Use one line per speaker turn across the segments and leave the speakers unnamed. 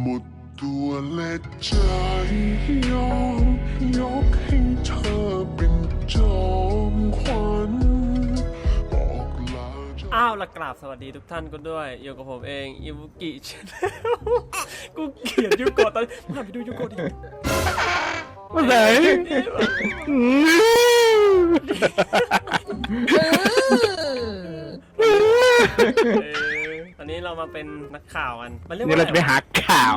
หมดตัวและใจยอมยกให้เธอเป็นจอมขวัญบอกลาจาก
อ้าวและกราบสวัสดีทุกท่านกันด้วยอยู่กับผมเองอิวุกิชแนลกูเกลียดยูโกะตอนผ่านไปดูยูโกะดิ
มาไหน
เออ อันนี้เรามาเป็นนักข่าวกัน มันเรียก
นี่
ว่า
เราจะไปหาข่าว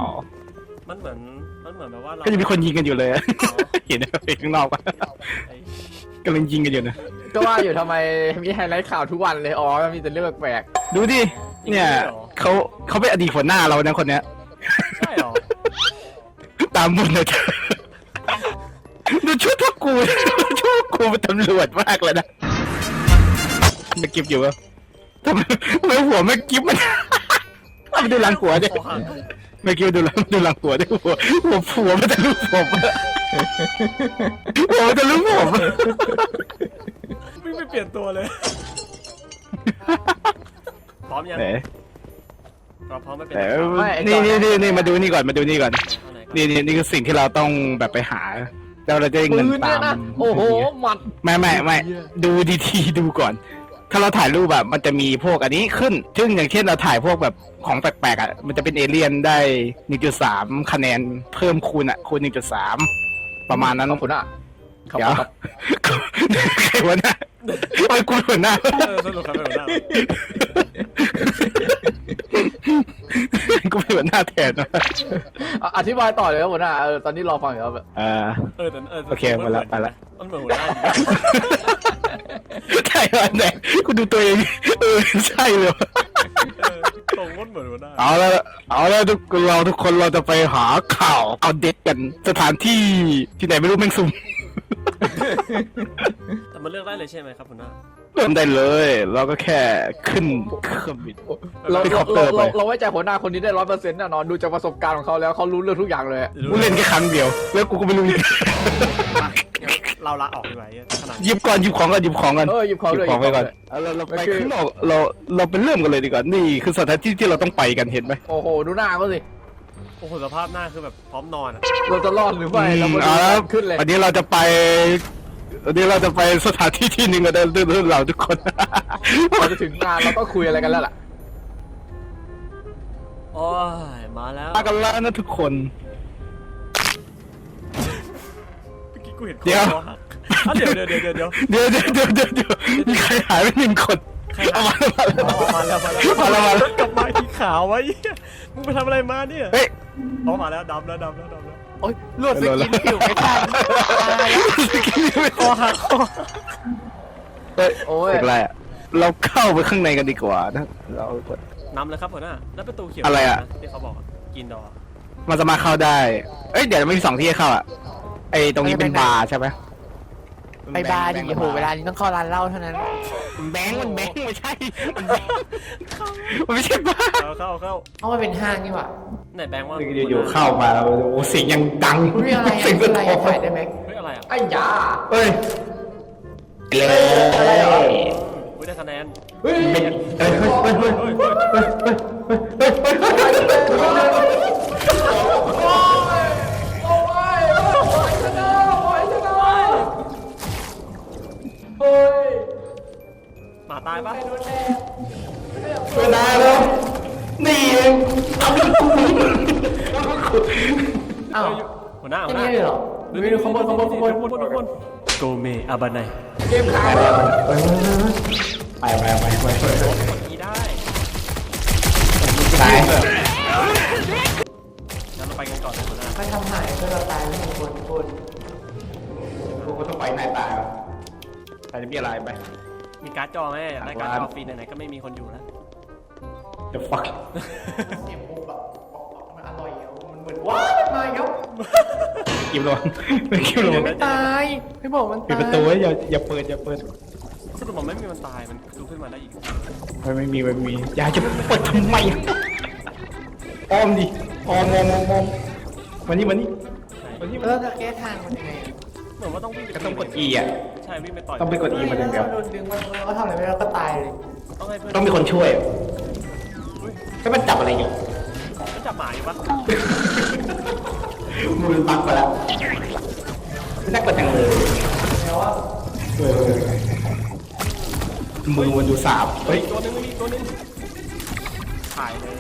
มันเหมือน มันเหมือนแบบว่าเรา
ก็จะมีคนยิงกันอยู่เลย เห็นไหมข้างนอกปะ
ไอ้
กำลังยิงกันอยู่นะ
ก็ว่าอยู่ทำไมมีไฮไลท์ข่าวทุกวันเลย อ๋อมันมีแต่เรื่องแปลก
ดูดิ เนี่ยเขาเขาเป็นอดีตหัวหน้าเรานะคนเนี้ย
ใช่เหรอ
ตามบนเลยเธอดูชุดพวกกู ชุดพวกกูเป็นตำรวจมากเลยนะมันกิฟอยู่ปะ ทำไมทำไมหัวไม่กิฟมันเอาไปดูหลังหัวดิ
โอ้โห
ไม่กิฟดูหลังดูหลังหัวดิหัวหัวหัวมันจะลุกผมหัวมันจะลุกผม
วิ่งไปเปลี่ยนตัวเลยพร้อมยัง
ไหน
เราพร้อมไม่เป็น
ไหน
นักข่าว
นี่นี่นี่นี่มาดูนี่ก่อนมาดูนี่ก่อน
เอาไหนก่อน
นี่นี่นี่คือสิ่งที่เราต้องแบบไปหาแล้วเราจะได้
ๆปื
เงิน
นเนี่
ตายม
นะโอ้โหหมัด
ไม่ไม่ไม่ดูดีๆดูก่อน ถ้าเราถ่ายรูปแบบมันจะมีพวกอันนี้ขึ้น ซึ่งอย่างเช่นเราถ่ายพวกแบบของแปลกๆอะ มันจะเป็นเอเลี่ยนได้ 1.3 คะแนนเพิ่มคูณอะ คูณ 1.3 ประมาณนั้น
ขอบคุณอะขอบ
เดี๋ยว
คุณครับ
ใครวะหน้าโอ้ยกูหัวหน้า
เออสรุปใครเป็นหัวหน้า
กูเป็นหัวหน้าแทนนะ
อะอธิบายต่อเลยครับหัวหน้าเออตอนนี้รอฟังอยู่ครับ
เออ
เออแต่เออ
โอเคไปละไปละ
มันเหมือนหัวหน้าอยู่นะ
ใช่วันไหนกูดูตัวเองเออใช่เลย
เออตรงมันเหมือนหัวหน้า
เอาแล้วเอาแล้วทุกเราทุกคนเราจะไปหาข่าวเอาเด็ดกันสถานที่ที่ไหนไม่รู้แม่งซุ่ม
แต่มันเลือกได้เลยใช่ไหมครับหัวหน้า
เริ่มได้เลย เราก็แค่ขึ้นเครื่องบิน
เรา
ไป
เรา
คอปเตอ
เรา
ร์ไป
เราเราไว้ใจหัวหน้าคนนี้ได้ร้อยเปอร์เซ็นต์แน่นอนดูจากประสบการณ์ของเขาแล้วเขารู้เรื่องทุกอย่างเลย
กูเล่นแค่ครั้งเดียว แล้วกูก็ไม่รู้
เราลาออกดีกว่าไอ้ขนาด
หยิบก่อนหยิบของก่อนหยิบของก่อน
เออหยิบของ
หยิ
เลย
บของไปก่อน
หยิบข
เอาเราเราไป
ก็คือ
ข้างนอกเราเราไปเริ่มกันเลยดีกว่า นี่คือสถานที่ที่เราต้องไปกันเห็นไหม
โอ้โหดูหน้าเขาสิ
โอ้โหสภาพหน้าคือแบบพร้อมนอนอะ
เราจะรอดหรือไม่เรามาดู
เอาละ
กันขึ้นเลย
วันนี้เราจะไป วันนี้เราจะไปสถานที่ที่หนึ่งกันเดินเรื่องเราทุกคน
เราจะถึงงานเราต้องคุยอะไรกันแล้วล่ะ
โอ้ยมาแล้ว
มากันแล้วนะทุกคน
เมื่อกี้กูเห็นคอ
เดี๋ยว
คอหักอะเดี๋ยวเดี๋ยวเดี๋ยวเดี๋ยวเดี๋ยว
เดี๋ยวเดี๋ยวเดี๋ยวเดี๋ยวเดี๋ยวมีใครหายไปหนึ่งคน
ใคร
เอา
หาย
มาเอามา
อ๋อมาแล้วมาแล้ว
มาแล้วมาแล้ว
กลับมาที่ขาวไว้มึงไปทำอะไรมาเนี่ย
เฮ้ย
อ๋อมาแล้วดำแล้วดำแล้วดำแล้ว
โอ้ยลวดสกินผิวไม่ทัน
คอหักคอหัก
เฮ้ย
โอ้ย
เป็นไรอะเราเข้าไปข้างในกันดีกว่านะ เรากด
นำเลยครับหัวหน้าแล้วประตูเขียว
อะไรอะ
ที่เขาบอกอะกินดอ
มันสามารถเข้าได้ เอ้ย เดี๋ยวมันมีสองที่ให้เข้าอะ ไอ้ตรงนี้เป็นบาร์ใช่ไหม
ไปบาร์ดิโอ้โหเวลานี้ต้องเข้าร้านเหล้าเท่านั้น
แบงค์มันแบงค์ไม่ใช่มันแบงค์มันไม่ใช่บาร์
เข้าเข้าเข้า
เอามาเป็นห้างนี่หว่า
ไหนแบงค์ว่า
อยู่ๆเข้ามาแล้วโอ้เสียงยังดัง
เฮ้ยอะไรอะ
เสียง
คือ
สะ
อะไร
ท้อ
อะถ่ายได้ไหม
เฮ้ยอะไรอะ
ไอ้ยา
เฮ้ยเลย
อุ้ยได้คะแนน
เฮ้ย
เฮ้ยเฮ้ยเฮ้ยเฮ้ย
เฮ้ยเฮ้ย
เบ
นขบวนขบวน
ขบวนบวนโกเมอาบันไน
เกมขาย
ไปไปไปไปไป
กดอีได้
ตาย
งั้นเราไปกันก่อนเลยหัวหน้า
ใครทำหายก็เราตายไม่ควรคน
กูก็ต้องไปไหนตายวะใครจะมีอะไรไป
มีการ์ดจอไหมอยากได้การ์ดจอฟรีไหนๆก็ไม่มีคนอยู่แล้ว
The fuck
เสียงปุ๊บแบบมันอร่อยอะมันเหมือนว้าวมันมาอี กแล้ว
กิมลงกิมลง
ไม่ตายไม่บอกมัน
ปิด
ตาย
ประตูไว้อย่าอย่าเปิดอย่าเปิด
สรุปมันไม่มีมันตายมันลุกขึ้นมาได้อีก
ไม่ไม่มีไม่มีอย่าจะเปิดทำไมอ้อมดิอ้อมมองมองมองมานี่มานี่มานี่มา
แล้วจะแก้ทางมันยังไงอะ
เหมือนว่าต้องวิ่งไป
ก็ต้องกด E อะ
ใช่วิ่งไปต่อย
ต้องไปกด E มาอย่างเดียว
โดนดึงมันเราก็ทำอะไรไม่ได้เราก็ตายเลย
ต้องให้เพื่อน
ต้องมีคนช่วยแล้วมันจับอะไรอยู่
มันจับหมาอยู่ปะ
มือปักไปแล้วน่ากดจังเลย
มือมันดูสาบ
เฮ้ย
ตัวนึงมีตัวนึงถ่ายเลย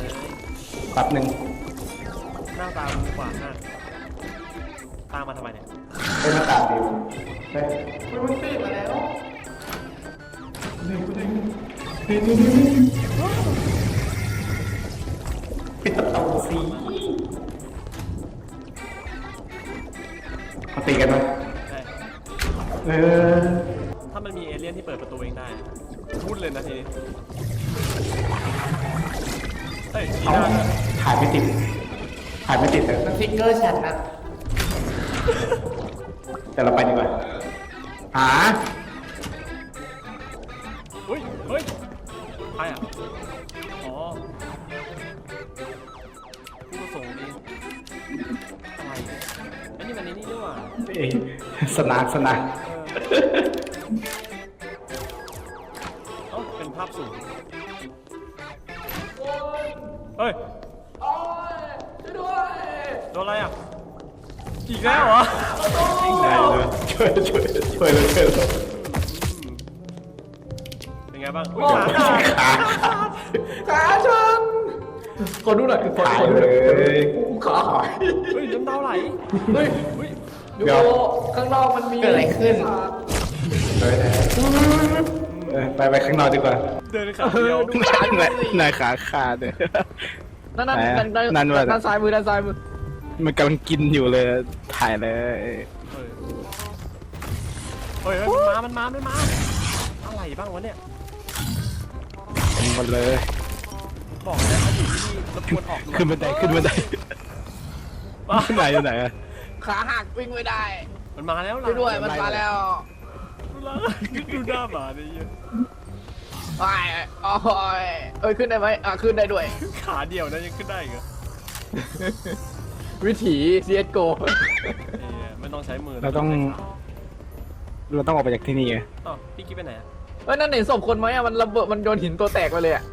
แป๊บหนึ่ง
หน้าตาดูกว่าหน้าตามมาทำไมเนี่ย
เป็นหน้าตาดิวเฮ้ยมันปิดมาแล้วปิดประตูสิ ตีกันไหม
ใช่
เออ
ถ้ามันมีเอเลี่ยนที่เปิดประตูเองได้พูดเลยนะทีนี้เฮ้ยที
เอา
หน้า
ถ่ายไม่ติดถ่ายไม่ติดแต่
ฟิกเกอร์ฉันนะ
แต่เราไปดีกว่าหา เอ้ยสนากสนาก
เอ้าเป็นภาพสูงเฮ้ยโดนอะไรอะ อีกแล้วเหรอ
ได้เลยช่วยช่วยช่วยเลยช่วยเลย
เป็นไงบ้างอุ๊ยขาขาด
ขา
ขาฉันขอดูหน่อยขอ
ขา
ขอดู
เล
หน่อย
ย
อู้ขาหาย
เฮ้ยน้ำดาวไหล
เฮ้ย
เฮ้ย
ดู
เดี๋ยว
ข้างนอกมันมี
เกิดอะไรขึ้น
เฮ้ยเออไปไปข้างนอกดีกว่า
เดินขาเดียว
นายขาขาดเลย
นั่นนั่น
ไหนอะ
นั่นนั่น
นั่นว่า
ด้านซ้ายมือด้านซ้ายมือ
มันกำลังกินอยู่เลย ถ่ายเลย
เฮ้ยเฮ้ยเฮ้ยมันมา มันมา มันมา อะไรบ้างวะเนี่ย
หมดเลย
บอกนะเขาอยู่ที่นี่รบกวนออกด่วน
ขึ้นบันไดขึ้นบันได
ว้า
ขึ้นไหนอยู่ไหนอะ
ขาหักวิ่งไม่ได้
มันมาแล้ว
ช่วยด้วยมันมาแล้ว
ดูหลังดูหน้าหมาดิเหี้ย
ไปโอ้ยเอ้ยขึ้นได้ไหมอะขึ้นได้ด้วย
ขาเดียวนะยังขึ้นได้อีกเหรอ
วิถี CSGO
เอ้ยไม่ต้องใช้มือ
เราต้อง เราต้องออกไปจากที่นี่ไง
อ๋อพี่กิ๊บไปไหนอะ
เอ้ยนั่นเห็นศพคนไหมอะมันระเบิดมันโยนหินตัวแตกไปเลยอะ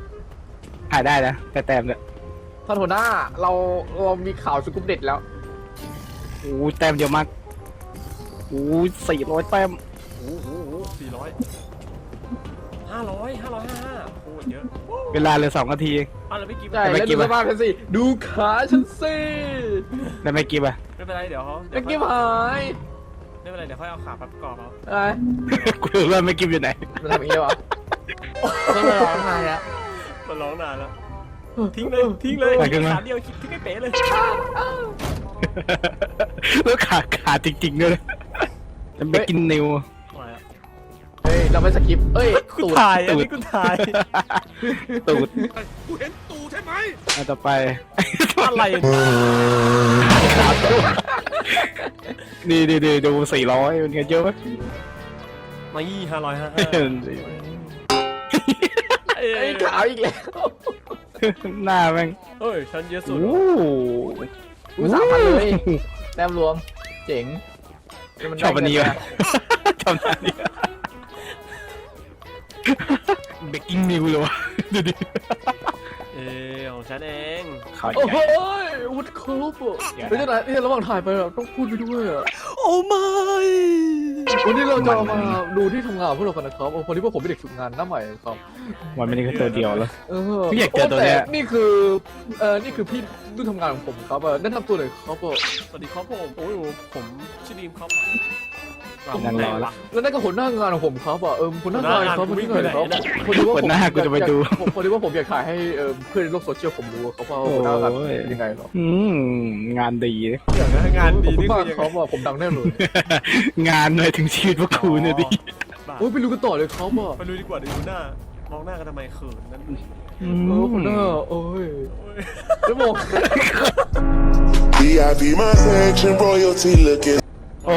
ถ่ายได้นะแต่แต้มเนี่ย
ท่านหัวหน้าเราเรามีข่าวสกุปเด็ดแล้ว
โอ้ยแต้มเยอะมากโอ้ยสี่ร้อยแต้ม
โอ้โหสี่ร้อยห้าร้อยห้าร้อยห้าห้าโอ้เยอะ
เวลาเหลือสองนาที เอง
อ้าวแล้วพี่กิ๊บ
ใช่
แต่ไม่
แล้ว
กี่
ดู
วะ
สภาพฉันสิ ดูขาฉันสิ
ได้ไม่กี่ป่ะ
ไม่เป็นไรเดี๋ยวเขา
เมื่อกี้
เดี๋ยว
หาย
ไม่เป็นไรเดี๋ยวค่อยเอาขาประกอบเอา
อะไร
กูรู้ว่าไม่กินอยู่ไหน
มันทำอย่างนี้วะ
ก็มาร้องไห้แล้ว
มันร้องนานแล้วทิ้งเลยทิ้งเลย
ไปขึ้นมา
ขาเดียวทิ้งให้เป๋เลย
แล้วขาขาดจริงๆด้วยจะไปกินนิว
มาแล้ว
เฮ้ย เราไม่สกิปเอ้ย
กู
ตูด
ถ่ายอันนี้กูถ่าย
ตูดกูเห็นตูดใช่ไหมต่อไป
อะไรเนี่ย
นี่ดีดีดูสี่ร้อยมันกันเยอะไหม
มายี่ห้าร้อยห้า
เอ้ยขาวอีกแล้ว
หน้าแม่ง
เฮ้ย ฉันเยอะสุด
โอ้
อู้สามพันเลยแต้มรวม เจ๋ง
ชอบอันนี้วะชอบอันนี้เบกกิ้งนิวเลยวะดูดิ
เออของฉันเอง
เขา
โอ้
ให
โห
ญ่
วุดครบอะเฮ้ยแต่เนี่ยระหว่างถ่ายไปอะต้องพูดไปด้วยอะ
โอ้ไม่
วันนี้เราจะมาดูที่ทำงานของพวกเรากันนะครับโอ้คนที่พวกผมเป็นเด็กฝึกงานหน้าใหม่ครับ
มันไม่ได้แค่ตัวเดียวแล้ว
เออ
พี่อยากเจอตัวเนี้ย
นี่คือเออนี่คือพี่รุ่นทำงานของผมครับเออแนะนำตัวหน่อยครับเออ
สวัสดีครับผมโอ้ยผมชื่อดีมครับ
นั่งรอแล้ว
แล้วนั่นก็หัวหน้างานของผมครับอะเออหัวหน้างานครับ
หัวหน้างาน
วิ่งหน่อยครับ
วิ่งไปไหน
พอดีว่า
หัวหน้ากูจะไปดู
ผมพอดีว่าผมอยากถ่ายให้เออเพื่อนในโลกโซเชียลผมรู้ครับว่าหัวหน้างาน
โอ้ย
เป็นยังไงเหรอ
อืมงานดี
อย่างนั้นงานดี
ขอบคุณ
นี่
มา
คื
ก
อยัง
ครับ
ไง
ว่าผมดังแน่เลย
งานเลยถึงชีวิตพวกกูเนี่ยดิ
บ้า
โอ้ยไปดูกันต่อเลยครับอะ
ไปดูดีกว่าเดี๋ยวดูหน้ามองหน้ากันทำไมเขินนั่น
อื
เออหัวห
ม
น้าโอ้ย
โอ้ย
แล้วบอก
VIP my section royalty looking
โอ้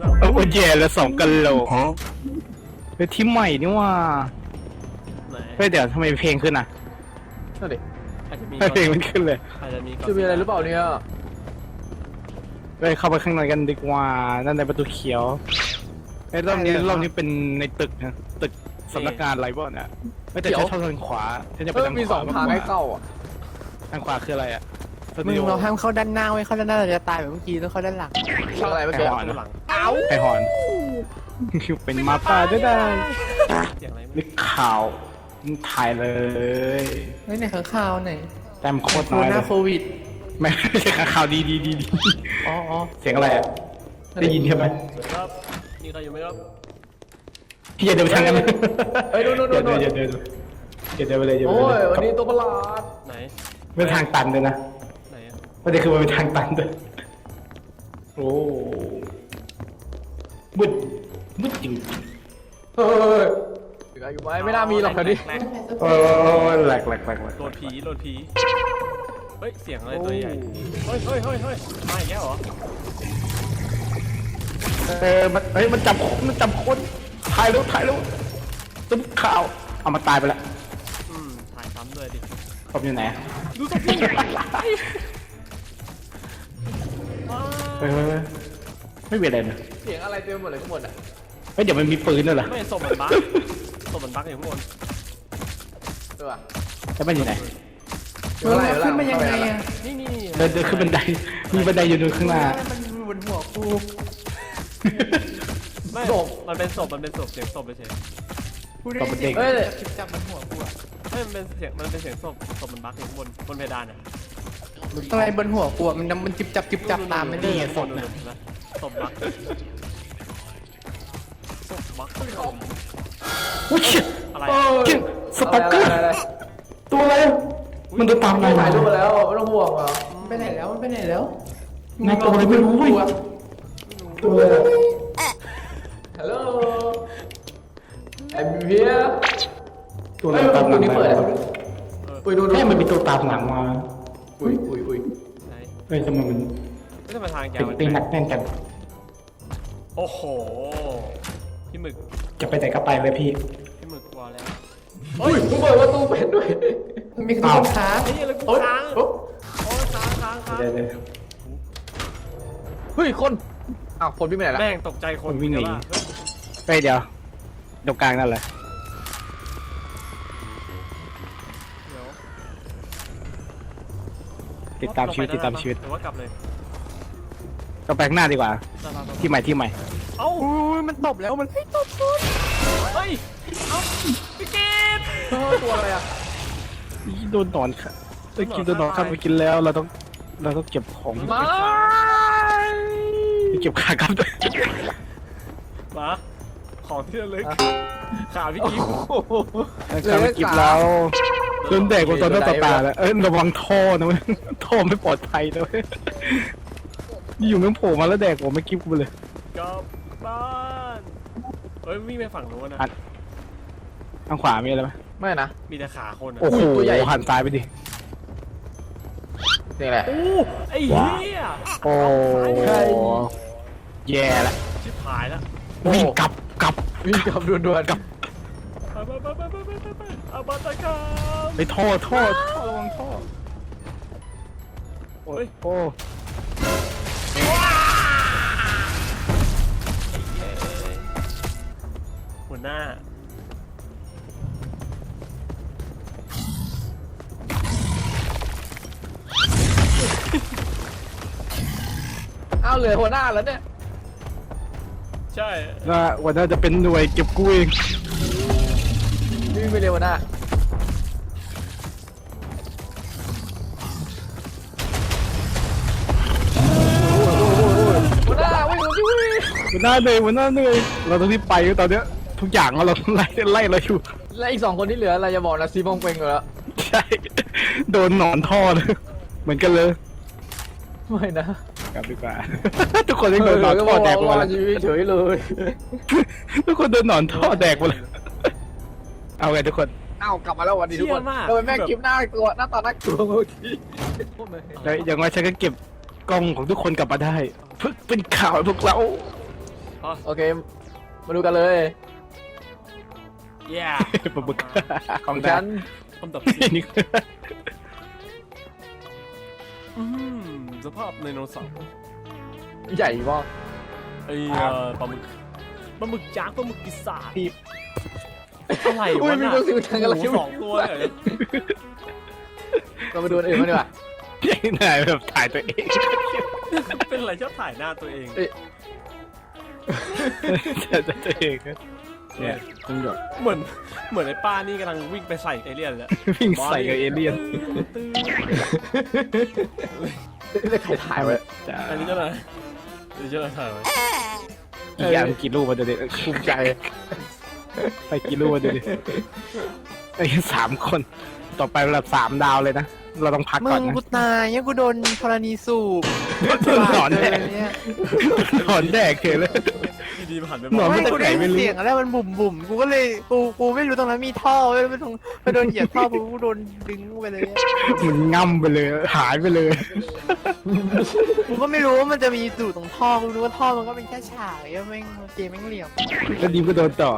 อื้อหือหัวหน้า
โอ้แย่แล้วสองกันโหลกเฮ้ยที่ใหม่นี่ว่า
ไหน
เฮ้ยเดี๋ยวทำไมเพลงขึ้นอะ
นั่นดิ
อาจจะมี
เพลงมันขึ้นเลย
อาจจะมี
จะมีอะไรหรือเปล่าเนี่ย
ไปเข้าไปข้างในกันดีกว่านั่นในประตูเขียวไอ้ยรอบนี้รอบนี้เป็นในตึกนะตึกสำนักงานอะไรบ้างเนี่ยไม่แต่ฉันชอบทางขวาฉันจะไป
เออ
ทาง
มี
ข
ส
วา
องทางให้เข้าอะ
ทางขวาคืออะไรอะส
มึ
ตู
ง
ดิโอ
เราห้ามเข้าด้านหน้าไว้ยเข้าด้านหน้าเราจะตายแบบเมื่อกี้ต้องเข้าด้านหลัง
อะไรเมื่อ
ไป
กี้
หอน
ดู
นะ
หลัง
ไปหอนเป็นหมาป่าด้วยได้
เสียงอะไรไม่
นึกข่าวมึงถ่ายเลย
เฮ้ยไหนข้างข่าวไหน
แต้มโคตร
โค
น้อย
ห
เล
น้ายโควิด
ไม่ใช่ข่าวดีดีดีดี
อ๋ออ๋อ
เสียงอะไรอะได้ยินใช่ไหม
สวัสดีครับมีใครอยู่ไหมครับ
พี่อย่าเดินไปทางนั้น
เฮ้ยดูดู
อ
ดู
ย่า
ดู
เดินอย่าเดินอย่าเดินไปเลยอย่าเดิน
โอ้
ไป
ย
เลย
วันนี้ตัวประหลาด
ไหน
เป็นทางตันเลยนะ
ไหนอะ
ประเด็นคือมันเป็นทางตันด้วยโอ้ บึดบึดจริง
เฮ้ยเหลืออยู่ไหมไม่น่ามีหรอกแถวนี้
แหลก
ๆโอ้ยแหลกแหลกแหลกแหลก
โดนผีโดนผี เฮ้ย เสียงอะไรตัวใหญ่ เฮ้ยเฮ้ยเฮ้ยเฮ้ยมาอีกแล้วเหรอ
เออมันเฮ้ยมันจับมันจับคนถ่ายแล้วถ่ายแล้วจุ๊บข่าวเอามาตายไปละ
อืม ถ่ายซ้ำด้วยดิ
ผมอยู่ไหน
ดูสักทีว้า
เออไม่มีอะไรเลย
เสียงอะไรเต็มหมดเลยข้างบนอะ
เฮ้ยเดี๋ยวมันมีปืนด้วยเหรอ
ไม่ศพมันบั๊กศพมันบั๊กอยู่ข้างบน
เออ
แล้วมันอยู่ไหน
เฮ้ยเราขึ้นมายังไงอะ
นี่นี่นี่
เดินเดินขึ้นบันได มีบันไดอยู่ตรงข้างหน้า
มันอยู่บนหัวกู
ไม่มันเป็นศพมันเป็นศพเสียงศพเฉย
กูได้
ตบมันเด็ก
เฮ้ย
จิบจับมันหัวกูอะ
ๆไม่มันเป็นเสียงมันเป็นเสียงศพศพมันบั๊กอยู่ข้างบนบนเพดานอะ
อะไรบนหัวกูอะมันมันจิบจับจิบจับตามไม่ได้
นี่
อะ
ศพนะศพบั๊กศพบั๊ก
อุ้ยเชี่ย
อะไร
เออ
เชี่ยสต็อกเกอร์ะ
ไะไะ
ตัวอะไรมันเดินตาม
ไม่
นาย
ถ่ายรูป
มา
มาแล้วไม่ต้องห่วงอะ
มันไปไหนแล้วมันไปไหนแล้ว
นายตัวอะไรไม่รู้เว้ยตัวอะไรอะ
ฮัลโหลแอมเบีย
ตัวอะไร
เฮ้ย
ตามหลัง
นี่
มา
เปิดอะอุ้ยดูดู
แม่มันมีตัวตามหลังมา
อุ้ยอุ้ยอุ้ย
ไหน
เฮ้ยทำไมมัน
ไม่ทำไมทางแก
เป็น
มัน
เป็นหนักแน่นกัน
โอ้โห พี่หมึก
จะไปไหนก็ไปเลยพี่
พี่หมึกกลัวแล้ว
อุ้ยมึงเปิดประตูเป็นด้วย
มีคน
อ้าว
ค้าง
นี่อะไรกู
โอ๊ย
ค้าง
โอ๊ย
โอ้ยค้างค้างค้าง
เดี๋ยวเดี๋ยว
เฮ้ยคนอ้าวคนวิ่งไปไหนล่ะ
แม่งตกใจคน
ผมวิ่งหนี
เดี๋ยวว่าเฮ้ย
เฮ้ยเดี๋ยวตรงกลางนั่นเลย
เดี๋ยว
ติดตามชีวิต
ลงไป
ติดตามชีวิต
หรือว่ากลับเลย
ก็แปลงหน้าดีกว่า
ไปๆๆ
ที่ใหม่ที่ใหม่
เอ้า
อุ้ยมันตบแล้วมันให้ตบกู
เฮ้ย เอ้าพี่เกด
เออตัวอะไรอะ
อีโดนหนอนค่ะได้กินโดนหนอนข้ามไปกินแล้ว เราต้อง เราต้องเก็บของ
มา
ไปเก็บขาครับด้วย
มาของที่ระลึกขาพี่กิ๊ฟ
ข้ามไปเก็บแล้วโดนแดกบนตอนหน้าต่อตาแล้วเอ้ยระวังท่อนะเว้ยท่อไม่ปลอดภัยนะเว้ย อยู่แม่งโผล่มาแล้วแดกผมไม่คลิปกูเลย
กลับบ้านเฮ้ยมี่ไปฝั่งโน้นนะ
ทางขวามีอะไรไหม
ไม่นะ
มีแต่ขาคน
โอ้โห
ตัวใหญ่
หันซ้ายไปดิ
นี่แหละ
โอ้ไอ้เหี้ย
โอ้ใช่ แย่ละ
ชิบหายแล้ว
วิ่งกลับกลับ
วิ่งกลับด่วนๆกลับ
ไปไปไปไปไปไปไปอาบัตกรรม
ไปท่อท่อท่อระวังท่อโอ้ยโอ้
หัวหน้า
อ้าวเหลือหัวหน้าแล้วเนี่ย
ใช่
ว่าวันน่าจะเป็นหน่วยเก็บกู้เอง
วิ่งไปเร็วหัวหน้า วิ่งวั
นหน้าเหนื่อยวันหน้าเหนื่อยเราต้องรีบไปตอนเนี้ยทุกอย่างเราไล่ไล่เราอยู่
และอีกสองคนที่เหลืออะไรจะบอกนะซีมองเป็งอยู่แล้ว
ใช่โดนหนอนท่อเลยเหมือนกันเลย
ไม่นะ
กลับดีกว่า ทุกคนได้โดนหนอนท่อแดกหมด
ว่า
แล้ว
ชีวิตเฉยเลย
ทุกคนโดนหนอนท่อแดกหมดเลยเอาไงทุกคน
เอ้ากลับมาแล้ววันนี้ทุกคน
เชี่ยมาก
ทำไมแม่งคลิปหน้ากลัวหน้าตาน่ากลัวเมื่อกี้
แล้วอย่างน้อยฉันก็เก็บกล้องของทุกคนกลับมาได้เพื่อเป็นข่าวให้พวกเรา
โอเค มาดูกันเลย
แย่
ปลาบึกของ
ฉั
ฉัน
น
คำตอบ
นี่
อืมสภาพไดโนเสาร์
ใหญ่มาก
ไอ้เอ่อปลาหมึกปลาหมึกยักษ์ปลาหมึกปีศาจ
พี่
อะไร
อุ้ยวะมี
น่ะ
คนสิวทางอะไร
โอ้โหสองตัวเลยเหรอ
เรามาดูอันอื่นมาดีกว่า
ยังไงแบบถ่ายตัวเอง
เป็นอะไรชอบถ่ายหน้าตัวเอง
เอ้ย
ถ่ายตัวเองนะเนี่ยตำรวจ
เหมือนเหมือนไอ้ป้านี่กำลังวิ่งไปใส่เอเลี่ยนเลย
วิ่งใส่กับเอเลี่ยน
เรียกใครถ่ายไว้
จ้า
อันนี้เจ้าหน่อยอันนี้เจ้าหน่อยถ่ายไว้
กี่อย่างกี่รูปมาดูดิ
ภูมิใจ
ไปกี่รูปมาดูดิไอ้ยสามคน ต่อไประดับสามดาวเลยนะ เราต้องพัก
มึ
ก่อน
ง
นะ
กูตายเนี่ยกูโดนธรณีสูบ
หนอนแดก
เนี่ย
หนอนแดกเฉยเลย
ดีดีๆมาหันไป
หน
บ
อ
อก
น
ไม่
จาก
กู
ไหน
ได้
ไม่รู้
เสียงแล้วมันบุ่มบุ่มๆกูก็เลยกูกูไม่รู้ตรงนั้นมีท่อเว้ยไปตรงไปโดนเหยียบท่อกูกูโดนดึงไปเลย
มันง่ำไปเลย หายไปเลย
กูก็ไม่รู้ว่ามันจะมีอยู่ตรงท่อกูรู้ว่าท่อมันก็เป็นแค่ฉากไอ้แม่งเกมแม่งเหลี่ยม
แล้วดีมก็โดนต่อ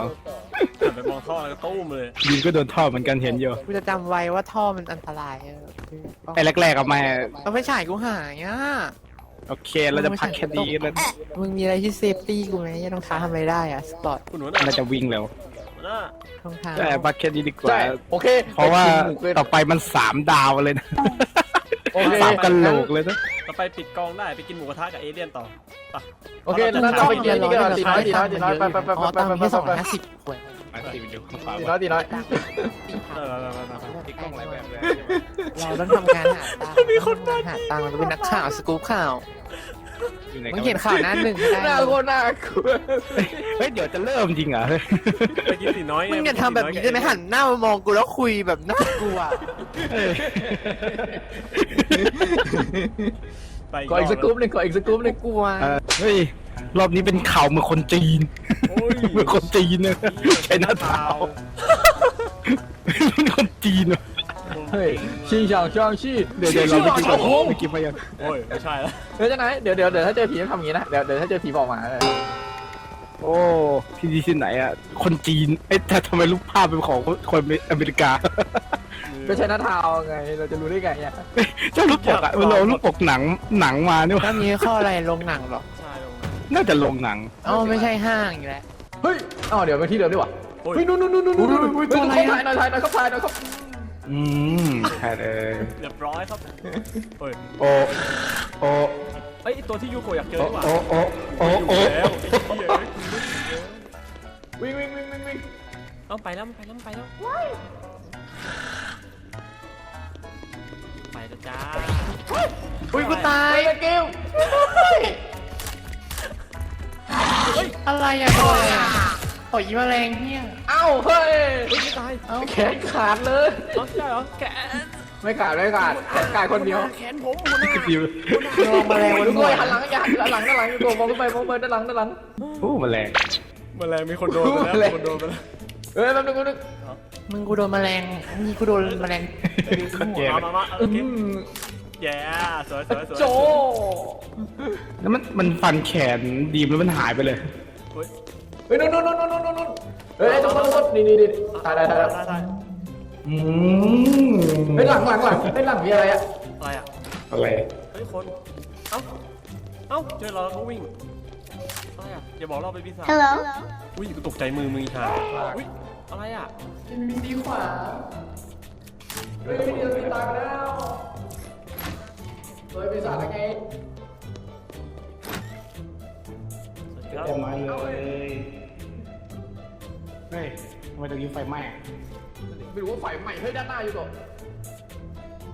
หันไปมองท่อแล้วก็ตุ้มเลย
ดีมก็โดนท่อเหมือนกันเห็นอยู่
กูจะจำไว้ว่าท่อมันอันตรายเออ
ไอ้แรกๆก็ไม่
เอาไปฉายกูหายอะ
โอเค เราจะพักแค่นี้แล้ว
มึงมีอะไรที่เซฟตี้กูไหมยังรองเท้าทำอะไรได้อะสปอร์ต
คุณหัวหน้า
เราจะวิ่งแล้ว
หัวหน้าร
องเท้า
ใช่พักแค่นี้ดีกว่า
ใช่โอเค
เพราะว่า
ไปกินหมูเกิน
ต่อไปมันสามดาวเลยนะ
โอเค
สามกันโหลกเลยนะ
ต่อไปปิดกองได้ไปกินหมูกระทะกับเอเลี่ยนต่อไป
โอเคนั้นต้องไปกินนี่กันตีน้อยตีน้อยตีน้อยไปไปไป
อ๋อ
ไป
ตัง
ไป
ค์
ไป
แค่สอง
ไป
ร้อยห้าสิบขวด
มาสิไปดูข้างขวา
ตีน้อยตีน้อย
ตังค์
เออไปไปไปไป
ติดกล้องหลายแบบเลย
เราต้องทำงานหาตังค์มีคนมาหาตังค์เราเป็นนักข่าวสกู๊ปข่าว
อยู่ไหน
มึง
กั
เขียนข่าวหน้าหนึ่งไม่ได้
หน้าโคตรน่ากลัว
เฮ้ยเดี๋ยวจะเริ่มจริงเหรอ
ไปกินสีน้อยไมึ
งอย่าทำแบบนี้ได้ไหมหันหน้ามามองกูแล้วคุยแบบน่ากลัว
ไป
ขออีกสกู๊ปหนึ่งขออีกสกู๊ปหนึ่ง
กลัว
เออเฮ้ยรอบนี้เป็นข่าวเหมือนคนจีน
โอ้ย
เหมือนคนจีนเนี่ยใช้หน้าเท้าเป็นคนจีนว่ะ
เฮ้ยชิงช่างช่างชี่
เดี๋ยวเดี๋ยวเราไปกินก่อนไปกินไปยัง
โอ้ยไม่ใช่แล้ว
เดี๋ยวจะไหนเดี๋ยวเดี๋ยวเดี๋ยวถ้าเจอผีทำอย่างนี้นะเดี๋ยวเดี๋ยวถ้าเจอผีบอกมาเลย
โอ้ที่ดีที่ไหนอะคนจีนเอ๊ะแต่ทำไมรูปภาพเป็นของคนอเมริกา
ไม่ใช่หน้าเทาไงเราจะรู้ได้ไงอะ
เจ้ารูปปกอะมันเอารูปปกหนังหนังมาเนี่ย
ถ้ามีข้ออะไรลงหนังเหรอ
ใช่ลง
น่าจะลงหนัง
เอ้าไม่ใช่ห้างอีกแล้ว
เฮ้ยอ๋อเดี๋ยวไปที่เดิมดีกว่า
โอ้ย
เฮ้ยนู่นนู่นนู่นนู่นนู่นนู่น
ตัวอะไร
เขา
อะ
ถ่ายหน่อยถ่ายหน่อยเขาถ่ายหน่อยเขา
อืมใช่เลย
เรียบร้อยครับโอ้ย
โอ้โอ้
เอ้ยตัวที่ยูโกะอยากเจอ
โอ้
ดีกว่า
โอ้โอ้โอ้โอ้
แล้วไอ้เหี้ย
วิ่งวิ่งวิ่งวิ่งวิ่ง
เอาไปแล้วไปแล้วไปแล้วไปแล้วจ้า
อุ้ยกูตาย
ไปเกล
อะไรอะโดน อะไรอะโอ้ยอีแมลงเฮี้ย
เอ้าเฮ้ย
เฮ้ยไม่ตาย
เอ้า
แขนขาดเลย
เอ้าใช่เหรอแก
ไม่ขาดไม่ขาดแขนขาดคนเดียว
แขนผมหัวหน้า
ดิว
ลองแมลงบน
ทุก
หั
ควนหันหลังอย่าหันหลังด้านหลังอยู่ตัวมองขึ้นไปมองไปด้านหลังด้านหลัง
โอ้แมลง
แมลงมีคนโดนไปแล้วมีคนโดนไปแล้ว
เฮ้ยแป๊บนึงแป๊บนึง
มึงกูโดนแมลงนี่กูโดนแมลง
คนแก่
มามามาโอ
อื
เค
ม
แย่สวยสวยสวย
โจ
แล้วมันมันฟันแขนดีมแล้วมันหายไปเลย
เฮ้ย
เฮ้ยนู่นนู่นนู่นนู่นนู่นนู่นเฮ้ยตรงนู้นตรงนู้นนี่นี่นี่ตายตายตาย
ตายตาย
อืม
เฮ้ยหลังหลังหลังเฮ้ยหลังมีอะไรอะ
อะไรอะ
อะไร
เฮ้ยคนเอ้าเอ้าเจอเราแล้วเขาวิ่งอะไรอะอย่าบอกเราเป็นปีศาจ
Hello?
อุ้ยกูตกใจมือมึงอีกห่าอุ้ยอะไรอะ
มีสีขวาเฮ้ยมีมีตายไปแล้วเฮ้ยปีศาจอะไรไง
สวัสดีครับ
เต็มมาเลย เฮ้ยทำไมตรงนี้ไฟไหม้อะ
ไม่รู้ว่าไฟใหม่เฮ้ยด้านหน้าอยู่ตัว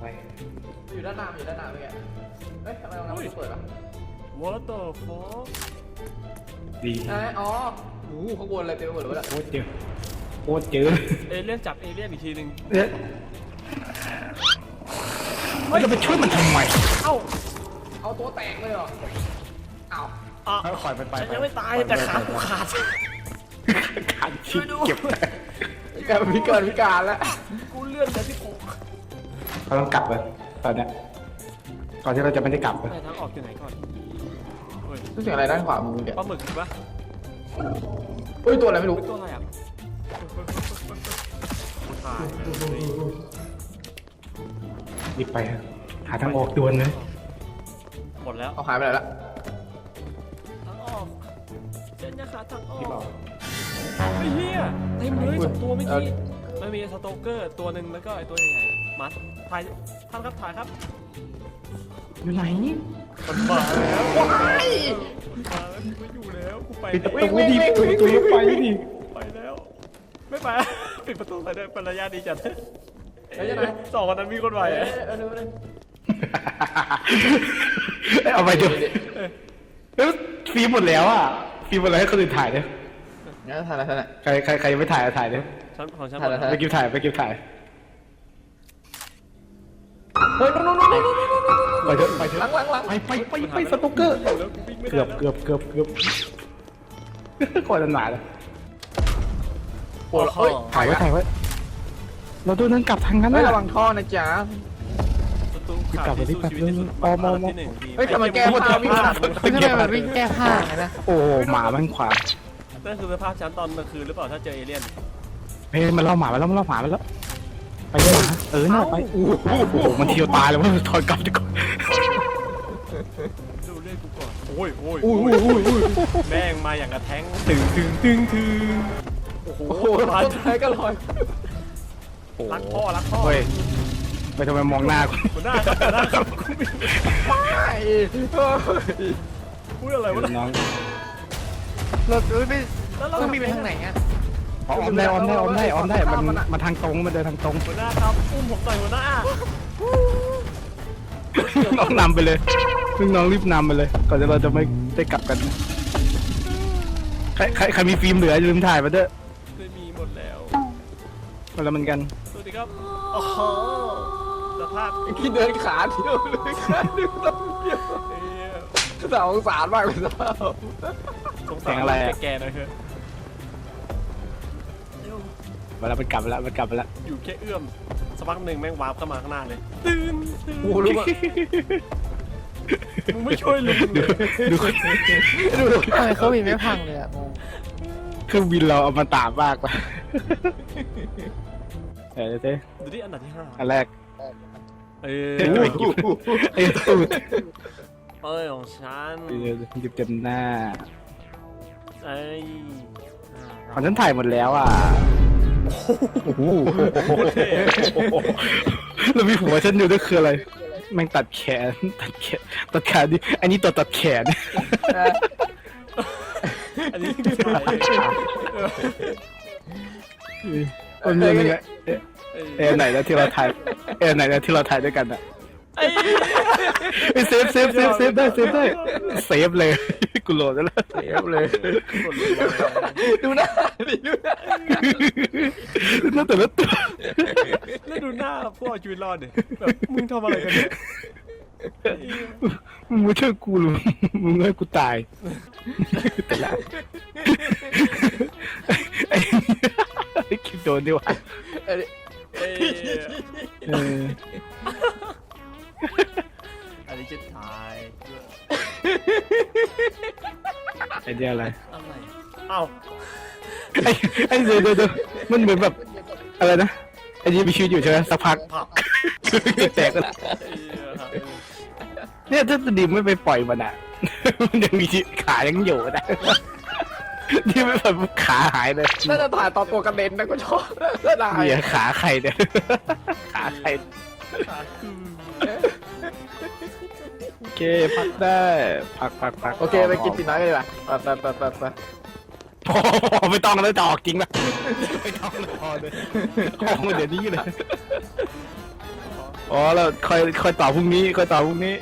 ไป
อยู่ด้านหน้ามีอยู่ด้านหน้าเป็นไงเฮ้ยทำไมเราไม่เปิดอะ
What the fuck
ดี
ไหนอ๋อโอ้โหข้างบนอะไรเต็มไปหมดเลยวะ
โคตรเจอโคตรเจอ
เอเลี่ยนจับเอเลี่ยนอีกทีหนึ่ง
เอ๊ะมันจะไปช่วยมันทำไม
เอ้า
เอาตัวแตกเลยเหรออ้าว
อะ
ปล่อยไปไป
ฉันยังไม่ตายแต่ขากูขาด
ชิเก็บ
กลายเป็นพิการพิการแล้ว
กูเลื่อนแต่ที่ผม
เราต้องกลับเลยตอนเนี้ยก่อนที่เราจะไม่ได้กลับเลย
ไปทางออกอยู่ไหนก่อนเฮ้ย
รู้สึกอะไรด้านขวามือเนี่ย
ปลาหมึกปะ
เฮ้ยตัวอะไรไม่รู้
ตัวอะไรอะตาย
รีบไปฮะหาทางออกด่วนเลย
หมดแล้ว
เอาหายไปไหนละ
ทางออกฉันจะหาทางออ
รีบออ
ก ไอ้เหี้ยเต็มเลยสองตัวเมื่อกี้มันมีสโตเกอร์ตัวหนึ่งแล้วก็ไอ้ตัวใหญ่ๆมัดถ่ายท่านครับถ่ายครับ
อยู่ไหน
มันมาแล้วว้ายมาแล้วกูไม่อยู่แล้วกูไป
ปิดประ
แล้ว
ตูดิปิดประตูไปดิ
ไปแล้ว ไม่ไปปิดประตูใส่ด้วยเป็นระยะดีจัด
เฮ้ยยังไง
สองคนนั้นมีคนไหว
เอ้
อะ
ยเออเดี๋ยวเดี๋ยว
เอาไปดูเอ้ยฟิล์มหมดแล้วอะฟิล์มหมดแล้วให้คนอื่นถ่ายเนี่ย
งั้นถ่ายอะไรถ่ายอะไร
ใครใครใครยังไม่ถ่ายอะถ่ายเนี่ย
ชั้นของชั้น
ถ่ายแล้ว
ไปกิฟถ่ายไปกิฟถ่าย
เฮ้ยนู่นนู่นนู่นนู่นนู่น
ไปเถอะไปเถอะ
หลังหลังหลัง
ไปไปไปไปสตุกเกอร์
แล้วกูวิ่งไม่ได้
เกือบ
แล้ว
เกือบเกือบเกือบก่อนจะหนาเลย
ปวดเฮ้ย
ถ่ายไว้ถ่ายไว้เราโดนนั่นกลับทางนั้น
เฮ้ย
นะ
ระวังท่อนะจ๊ะ
ประตู
กลั
ขา
บ
ด
ไปที่
ที่สู้ชีวิตที่สุด
ออมอม
ที่หนึ่งดี
เฮ้ยทำไมแก้ผ้าวิ่งผ่าน
เฮ้ยทำไมมันวิ่งแก้ผ้าไงนะ
โอ้โหหมามันขวาง
นั่นคือสภาพชั้นตอนกลางคืนหรือเปล่าถ้าเจอเอเลี่ยน
เฮ้ยมันล่อหมาไปแล้วมันล่อหมาไปแล้ว ไปเลยหมาเออน่าไปโอ้โหมันเที่ยวตายแล้วมันถอยกลับดีกว่า
ดูเรื่องกูก่อนโอ้ยโอ้ย
อุ้ย
โอ้
อุ้
ย
ยอุ้ยอุ้ย
แม่งมาอย่างกระแทงตึงตึงตึงตึงโอ้โห
โอ้โห
มา
ต้นไม้ก็ลอย
รักพ่อรักพ่อ
เฮ้ยไปทำไมมองหน้ากู
หัวหน้าครับหัวหน้าครับกูไม่
ไม่เฮ้ย
พูดอะไรวะ
น้อง
เราเอ้ยไป
แล้วเรา
ต้องมีไปทางไหนอะ
อ๋อออมได้ออมได้ออมได้ออมได้มันมันทางตรงมันเดินทางตรง
หัวหน้าครับอุ้มผมหน่อยหัวหน้า
น้องนำไปเลยซึ่งน้องรีบนำไปเลย ก่อนที่เราจะไม่ได้กลับกัน ใครใครใครมีฟิล์มเหลืออย่าลืมถ่ายมาเด้อ
ไม่มีหมดแล้ว
มาแล้วเหมือนกัน
สวัสดีครับโอ้โหสภาพ
ที่เดินขาเที่ยวเลยขาเดียวต้องเที่ยว
เอ้ย
สงสารมากเลยสภาพ
สง
แส
สารง
อะไรอะ
แก่ๆหน่อยเถอะ
มาแล้วมันกลับมาแล้วมันกลับมาแล้ว
อยู่แค่เอื้อมสักพักหนึ่งแม่งวาร์ปเข้ามาข้างหน้าเลยตื่นตื่น
โอ้โหรู้ป่ะ
มึงไม่ช่วยลุงเลย
ดู
ทำไมเขามีไม่พังเลยอะงง
เครื่องบินเราเอามาตากมากว่ะเออเจ๊
ดูที่อันดับที่ห้า
อันแรก
เอ
เอ้ย
อ
ไปหยิบไอ้ตูด
เอ้ยของฉัน
เออหยิบเต็มหน้า
เอ้ย
ของฉันถ่ายหมดแล้วอะโอ้โหแล้วมีหัวฉันอยู่ด้วยคืออะไร แม่งตัดแขน ตัดแขน ตัดขาดิ อันนี้ตัวตัดแขน
อันนี้คือถ่ายเออ
มันมีอะไรเอ๊ะ
เอ้ย
เอะไหนแล้วที่เราถ่าย เอะไหนแล้วที่เราถ่ายด้วยกันอะ
เอ้ย
เอ้ยเซฟเซฟเซฟเซฟได้เซฟได้เซฟเลยกูโหลดแล้ว
เสียบเลย
กดเลย
ดูหน้าดิดูหน้า
น่าแต่ละตัว
แล้วดูหน้าพวกเอาชีวิตรอดดิแบบมึงทำอะไรกันเนี่ย
มึงไม่ช่วยกูหรือมึงให้กูตายแต่ละไอ้ไอ้คลิปโดนดีกว่า
เอ้ย
เออ
อันนี้จะถ่าย
ไอเดียอะไร
อะไรเอ้า
ไอ้ไอ้เดี๋ยวเดี๋ยวเดี๋ยวมันเหมือนแบบอะไรนะไอ้นี่มีชีวิตอยู่ใช่ไหมสักพัก
ผัก
แตกก็ละ
เอ้ยครับ
เนี่ยถ้าดิมไม่ไปปล่อยมันอะ มันยังมีชีวิตขายังอยู่นะนี่ไม่แบบขาหายเลย
น่าจะถ่ายตอนตัวกระเด็นนะก็ชอบน่าได้
เนี่ยขาใครเนี่ยขาใคร
ขาคือ
โอเคพักได้ พักพักพัก
โอเคไปกินปีน้อยกันดีกว่าไปไปไปไป
พอพอไม่ต้องแล้วจะออกจริงป่ะไม่ต้องเลยพอเลยออกมาเดี๋ยวนี้เลยอ๋อแล้วค่อยค่อยต่อพรุ่งนี้ค่อยต่อพรุ่งนี้